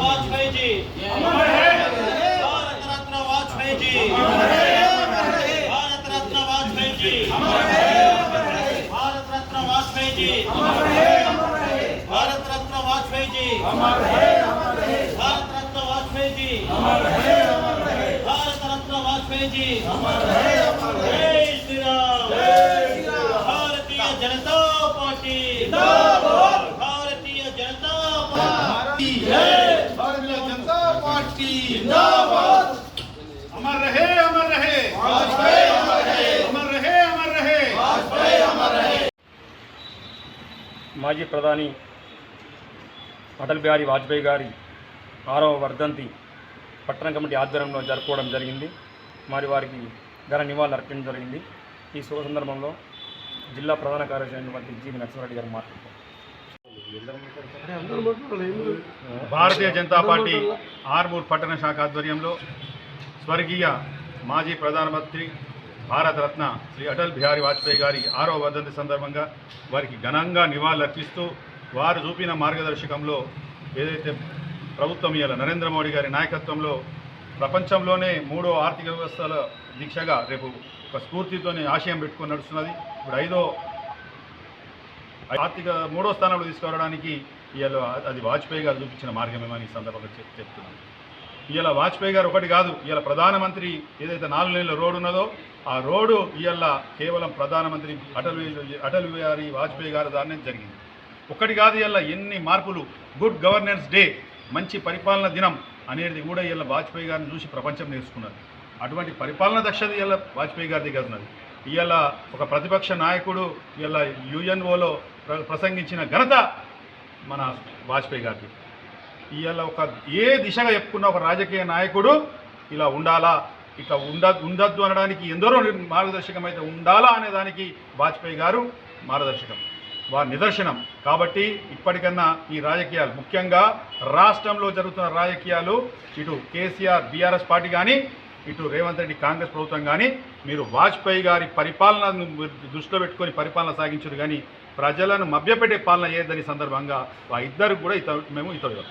वाजपेयी जी भारत रत्न वाजपेयी जी। भारत रत्न वाजपेयी जी जय श्री राम भारतीय जनता पार्टी మాజీ ప్రధాని అటల్ బిహారీ వాజ్పేయి గారి ఆరవ వర్ధంతి పట్టణ కమిటీ ఆధ్వర్యంలో జరుపుకోవడం జరిగింది. మరి వారికి ఘన నివాళులు అర్పించడం జరిగింది. ఈ శుభ సందర్భంలో జిల్లా ప్రధాన కార్యదర్శి అయినటువంటి జీవి నరసింహారెడ్డి గారు మాట్లాడుతారు భారతీయ జనతా పార్టీ ఆర్మూర్ పట్టణ శాఖ ఆధ్వర్యంలో స్వర్గీయ మాజీ ప్రధానమంత్రి భారతరత్న శ్రీ అటల్ బిహారీ వాజ్పేయి గారి ఆరో వర్ధంతి సందర్భంగా వారికి ఘనంగా నివాళులర్పిస్తూ వారు చూపిన మార్గదర్శకంలో ఏదైతే ప్రభుత్వం ఇవాళ నరేంద్ర మోడీ గారి నాయకత్వంలో ప్రపంచంలోనే మూడో ఆర్థిక వ్యవస్థల దీక్షగా రేపు ఒక స్ఫూర్తితోనే ఆశయం పెట్టుకొని నడుస్తున్నది. ఇప్పుడు ఐదో ఆర్థిక మూడో స్థానంలో తీసుకురావడానికి ఇవాళ అది వాజ్పేయి గారు చూపించిన మార్గమేమని ఈ సందర్భంగా చెప్ చెప్తున్నాను ఇవాళ వాజ్పేయి గారు ఒకటి కాదు ఇవాళ ప్రధానమంత్రి ఏదైతే నాలుగు నెలల రోడ్డు ఉన్నదో ఆ రోడ్డు ఇవాళ కేవలం ప్రధానమంత్రి అటల్ అటల్ బిహారీ వాజ్పేయి గారి దారినే జరిగింది. ఒకటి కాదు ఇవాళ ఎన్ని మార్పులు గుడ్ గవర్నెన్స్ డే మంచి పరిపాలన దినం అనేది కూడా ఇవాళ వాజ్పేయి గారిని చూసి ప్రపంచం నేర్చుకున్నది. అటువంటి పరిపాలన దక్షత ఇవాళ వాజ్పేయి గారి దగ్గర ఉన్నది ఇవాళ ఒక ప్రతిపక్ష నాయకుడు ఇవాళ యుఎన్ఓలో ప్ర- ప్రసంగించిన ఘనత మన వాజ్పేయి గారికి ఇవాళ ఒక ఏ దిశగా చెప్పుకున్న ఒక రాజకీయ నాయకుడు ఇలా ఉండాలా? ఇట్లా ఉండ ఉండద్దు అనడానికి ఎందరో మార్గదర్శకం అయితే ఉండాలా అనే దానికి వాజ్పేయి గారు మార్గదర్శకం వారి నిదర్శనం. కాబట్టి ఇప్పటికన్నా ఈ రాజకీయాలు ముఖ్యంగా రాష్ట్రంలో జరుగుతున్న రాజకీయాలు ఇటు కేసీఆర్ బీఆర్ఎస్ పార్టీ కానీ ఇటు రేవంత్ రెడ్డి కాంగ్రెస్ ప్రభుత్వం కానీ మీరు వాజ్పేయి గారి పరిపాలనను దృష్టిలో పెట్టుకొని పరిపాలన సాగించారు కానీ ప్రజలను మభ్యపెట్టే పాలన చేయదని సందర్భంగా ఆ ఇద్దరు కూడా ఇత మేము ఇతడు